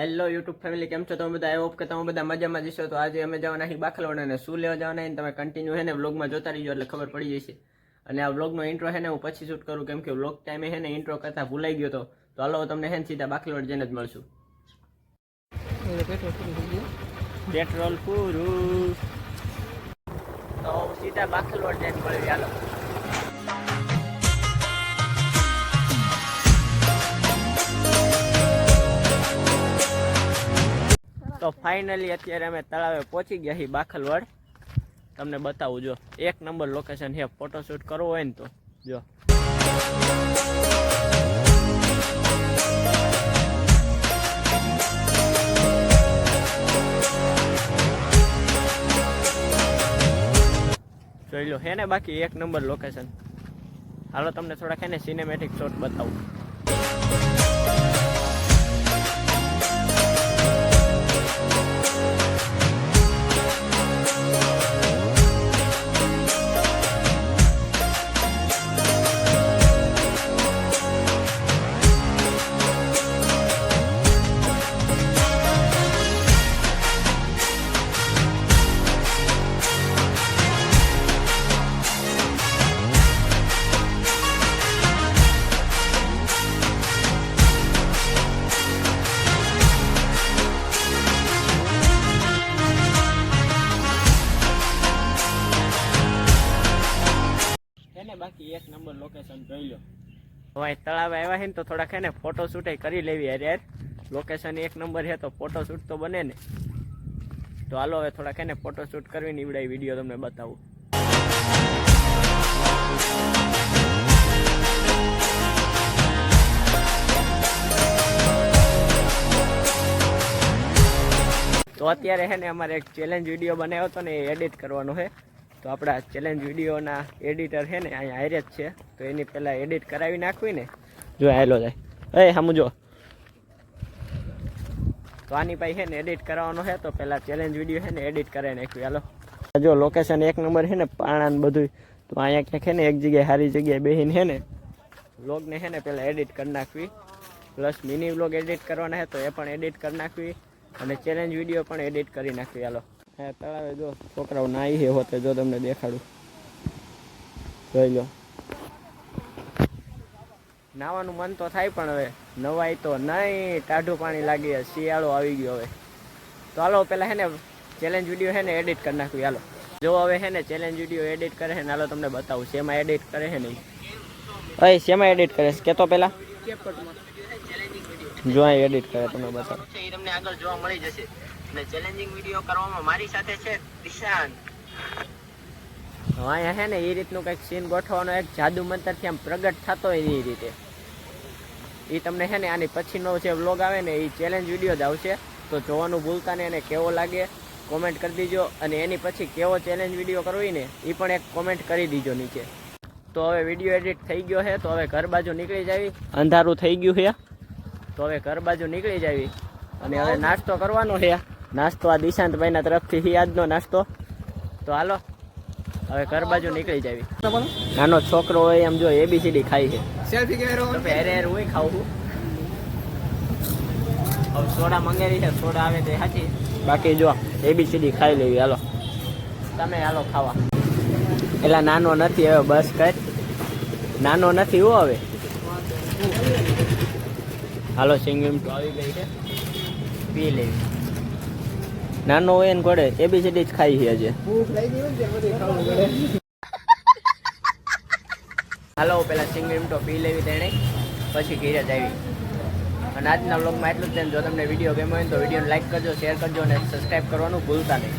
Hello YouTube family કેમ છો? તમે બધા આઈ હોપ કે તમે બધા મજામાં જશો તો આજે અમે જવાના છીએ બાખલવાડા અને શું લેવા જવાના તમે કન્ટિન્યુ હે ને વ્લોગમાં જોતા રહીજો એટલે ખબર પડી જશે. અને આ વ્લોગનો ઇન્ટ્રો હે ને હું પછી શૂટ કરું, કેમ કે વ્લોગ ટાઈમે હે ને ઇન્ટ્રો કરતા ભૂલાઈ ગયો તો. તો હાલો તમને હે ને સીધા બાખલવાડ જઈને જ મળશું. પેટ્રોલ પૂરું. તો સીધા બાખલવાડ જઈને મળી હાલો. તો ફાઇનલી અત્યારે અમે તળાવે પહોંચી ગયા છીએ બાખલવાડ. તમને બતાવું, જો, એક નંબર લોકેશન છે. ફોટોશૂટ કરવો હોય ને તો, જો. જોઈ લો, હે ને બાકી એક નંબર લોકેશન હાલો, તમને થોડાક, હે ને સિનેમેટિક શોટ બતાવું. ને બાકી એક નંબર લોકેશન જોઈ લો હવે તળાવ આવ્યા છે ને તો થોડાક હે ને ફોટો શૂટ કરી લેવી અરે યાર. લોકેશન એક નંબર છે તો ફોટો શૂટ તો બને ને. તો હાલો હવે થોડાક હે ને ફોટો શૂટ કરવી નીવડાય વીડિયો તમને બતાવું. તો અત્યારે છે ને અમારે એક ચેલેન્જ વીડિયો બનાવ્યો હતો ને એ એડિટ કરવાનો છે. તો આપણા ચેલેન્જ વિડીયોના એડિટર છે ને, અહીંયા હારે જ છે. તો એની પહેલાં એડિટ કરાવી નાખવી ને, જો હેલો જાય. એ જો. તો આની પાસે છે ને એડિટ કરવાનો છે, તો પહેલાં ચેલેન્જ વીડિયો છે ને એડિટ કરાવી નાખવી હાલો. જો લોકેશન એક નંબર છે ને, પાણા ને બધું તો અહીંયા ક્યાંક છે ને, એક જગ્યાએ સારી જગ્યાએ બેસીને છે ને વ્લોગને છે ને પહેલાં એડિટ કરી નાખવી. પ્લસ મિની વ્લોગ એડિટ કરવાના છે, તો એ પણ એડિટ કરી નાખવી. અને ચેલેન્જ વીડિયો પણ એડિટ કરી નાખવી. હાલો. હા તળાવે જો છોકરાઓ નાહી હે હોતે જો તમને દેખાડું. જોઈ લો. નાવાનું મન તો થાય પણ હવે નવાય તો નહીં ટાઢું પાણી લાગી શિયાળો આવી ગયો હવે. તો હાલો પેલા હે ને ચેલેન્જ વીડિયો હે ને એડિટ કરી નાખવી હાલો. જો હવે હે ને ચેલેન્જ વીડિયો એડિટ કરે છે ને હાલો તમને બતાવું શેમાં એડિટ કરે છે નહીં ભાઈ શેમાં એડિટ કરે છે? કેતો પેલા. જો અહીં એડિટ કરે તમને બતાવું. એ તમને આગળ જોવા મળી જશે. અને ચેલેન્જિંગ વીડિયો કરવામાં મારી સાથે છે દિશાન અહીંયા છે ને એ રીતનું કંઈક સીન ગોઠવવાનો એક જાદુ મંતરથી આમ પ્રગટ થતો હોય એ રીતે. એ તમને છે ને આની પછીનો જે વ્લોગ આવે ને એ ચેલેન્જ વીડિયો જ આવશે. તો જોવાનું ભૂલતા ને એને કેવો લાગે કોમેન્ટ કરી દીજો. અને એની પછી કેવો ચેલેન્જ વીડિયો કરવી ને એ પણ એક કોમેન્ટ કરી દીજો નીચે. તો હવે વીડિયો એડિટ થઈ ગયો છે તો હવે ઘર બાજુ નીકળી જાવી. અંધારું થઈ ગયું છે તો હવે ઘર બાજુ નીકળી જાવી. અને હવે નાસ્તો કરવાનો છે. નાસ્તો આ દિશાંતભાઈના તરફથી આજનો નાસ્તો. તો હાલો હવે ઘર બાજુ નીકળી જાવી. નાનો છોકરો હોય એમ જો એબીસીડી ખાય છે. સેલ્ફી કેમેરો હું ખાવું હવે સોડા મંગાવી છે સોડા આવે તે સાચી. બાકી જો એબીસીડી ખાઈ લેવી હાલો. તમે હાલો ખાવા. એટલે નાનો નથી હવે બસ કર નાનો નથી હો હવે. હાલો સિંગિંગ તો આવી ગઈ છે પી લેવી નાનો હોય ને ઘોડે એબીસીડી જ ખાઈ છે પડે હાલો પેલા સિંગિંગ તો પી લેવી તેણે પછી ઘીરે જ આવી. અને આજના વ્લોગમાં એટલું જ છે. જો તમને વીડિયો ગમ્યો હોય તો વિડીયોને લાઈક કરજો શેર કરજો અને સબસ્ક્રાઈબ કરવાનું ભૂલતા નહીં.